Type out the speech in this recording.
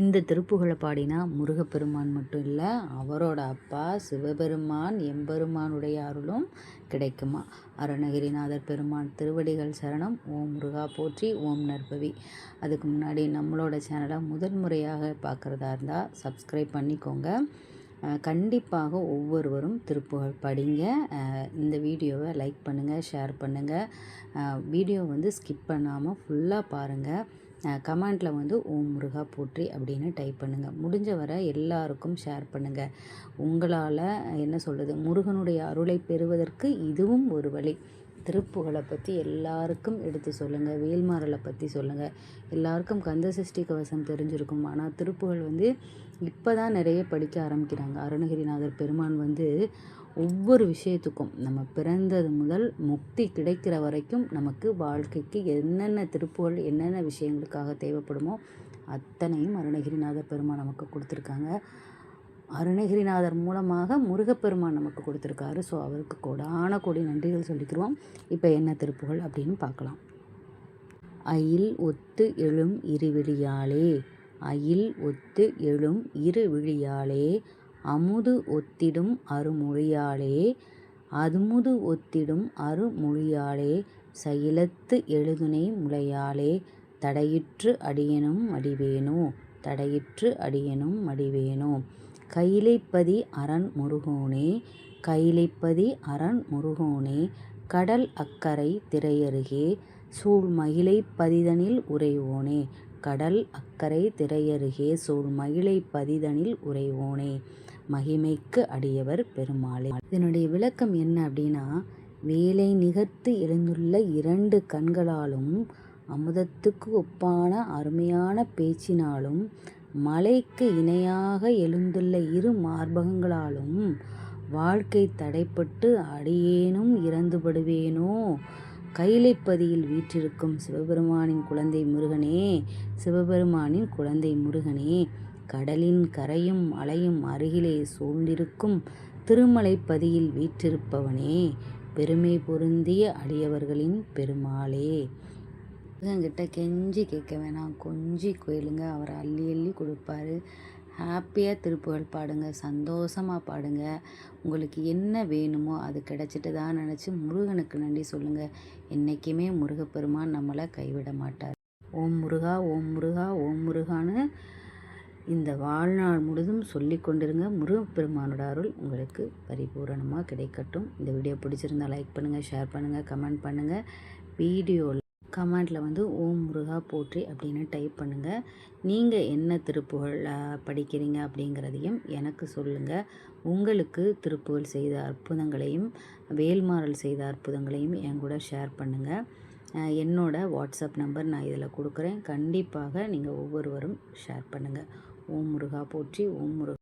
இந்த திருப்புகழை பாடினா முருகப்பெருமான் மட்டும் இல்லை அவரோட அப்பா சிவபெருமான் எம்பெருமானுடைய அருளும் கிடைக்குமா? அருணகிரிநாதர் பெருமான் திருவடிகள் சரணம். ஓம் முருகா போற்றி ஓம் நற்பவி. அதுக்கு முன்னாடி நம்மளோட சேனலை முதல் முறையாக பார்க்குறதா இருந்தால் சப்ஸ்கிரைப் பண்ணிக்கோங்க. கண்டிப்பாக ஒவ்வொருவரும் திருப்புகழ் படிங்க. இந்த வீடியோவை லைக் பண்ணுங்கள் ஷேர் பண்ணுங்கள் வீடியோ வந்து ஸ்கிப் பண்ணாமல் ஃபுல்லாக பாருங்கள் கமெண்ட்டில் வந்து ஓம் முருகா போற்றி அப்படின்னு டைப் பண்ணுங்கள் முடிஞ்ச வரை எல்லாருக்கும் ஷேர் பண்ணுங்கள் உங்களால் என்ன சொல்கிறது முருகனுடைய அருளை பெறுவதற்கு இதுவும் ஒரு வழி. திருப்புகளை பற்றி எல்லாருக்கும் எடுத்து சொல்லுங்கள் வேல்மாறலை பற்றி சொல்லுங்கள் எல்லாருக்கும் கந்த சஷ்டி கவசம் தெரிஞ்சிருக்கும். ஆனால் திருப்புகள் வந்து இப்போ தான் நிறைய படிக்க ஆரம்பிக்கிறாங்க. அருணகிரிநாதர் பெருமான் வந்து ஒவ்வொரு விஷயத்துக்கும் நம்ம பிறந்தது முதல் முக்தி கிடைக்கிற வரைக்கும் நமக்கு வாழ்க்கைக்கு என்னென்ன திருப்புகள் என்னென்ன விஷயங்களுக்காக தேவைப்படுமோ அத்தனையும் அருணகிரிநாதர் பெருமான் நமக்கு கொடுத்துருக்காங்க. அருணகிரிநாதர் மூலமாக முருகப்பெருமான் நமக்கு கொடுத்துருக்காரு. ஸோ அவருக்கு கோடான கோடி நன்றிகள் சொல்லிக்கிறோம் இப்போ என்ன திருப்புகள் அப்படின்னு பார்க்கலாம். அயில் ஒத்து எழும் இருவிழியாலே அயில் ஒத்து எழும் இருவிழியாலே அமுது ஒத்திடும் அருமொழியாலே அதுமுது ஒத்திடும் அருமொழியாலே சயிலத்து எழுதுனை முளையாலே தடையிற்று அடியனும் அடிவேனோ தடையிற்று அடியனும் அடிவேனோ கைலைப்பதி அரண் முருகோனே கைலைப்பதி அரண் முருகோனே கடல் அக்கரை திரையருகே சூழ் மகிழை பதிதனில் உறைவோனே கடல் அக்கரை திரையருகே சூழ் மகிழை பதிதனில் உறைவோனே. மகிமைக்கு அடியவர் பெருமாளே. இதனுடைய விளக்கம் என்ன அப்படின்னா வேலை நிகர்த்து எழுந்துள்ள இரண்டு கண்களாலும் அமுதத்துக்கு ஒப்பான அருமையான பேச்சினாலும் மலைக்கு இணையாக எழுந்துள்ள இரு மார்பகங்களாலும் வாழ்க்கை தடைப்பட்டு அடியேனும் இறந்துபடுவேனோ? கைலைப்பதியில் வீற்றிருக்கும் சிவபெருமானின் குழந்தை முருகனே சிவபெருமானின் குழந்தை முருகனே கடலின் கரையும் அலையும் அருகிலே சூழ்ந்திருக்கும் திருமலைப்பதியில் வீற்றிருப்பவனே பெருமை பொருந்திய அடியவர்களின் பெருமாளே. முருகன்கிட்ட கெஞ்சி கேட்க வேணாம். கொஞ்சி கோயிலுங்க. அவர் அள்ளி அள்ளி கொடுப்பாரு. ஹாப்பியாக திருப்புகழ் பாடுங்க. சந்தோஷமாக பாடுங்க. உங்களுக்கு என்ன வேணுமோ அது கிடச்சிட்டு தான் நினச்சி முருகனுக்கு நன்றி சொல்லுங்கள் என்றைக்குமே முருகப்பெருமான் நம்மளை கைவிட மாட்டார். ஓம் முருகா ஓம் முருகா ஓம் முருகான்னு இந்த வாழ்நாள் முழுதும் சொல்லி கொண்டிருங்க. முருகப்பெருமானோட அருள் உங்களுக்கு பரிபூரணமாக கிடைக்கட்டும். இந்த வீடியோ பிடிச்சிருந்தால் லைக் பண்ணுங்கள் ஷேர் பண்ணுங்கள் கமெண்ட் பண்ணுங்கள் வீடியோவில் கமெண்டில் வந்து ஓம் முருகா போற்றி அப்படின்னு டைப் பண்ணுங்கள் நீங்கள் என்ன திருப்புகழ் படிக்கிறீங்க அப்படிங்கிறதையும் எனக்கு சொல்லுங்கள் உங்களுக்கு திருப்புகழ் செய்த அற்புதங்களையும் வேல்மாறல் செய்த அற்புதங்களையும் என் கூட ஷேர் பண்ணுங்கள் என்னோடய வாட்ஸ்அப் நம்பர் நான் இதில் கொடுக்குறேன். கண்டிப்பாக நீங்கள் ஒவ்வொருவரும் ஷேர் பண்ணுங்கள் ஓம் முருகா போற்றி ஓம் முருகா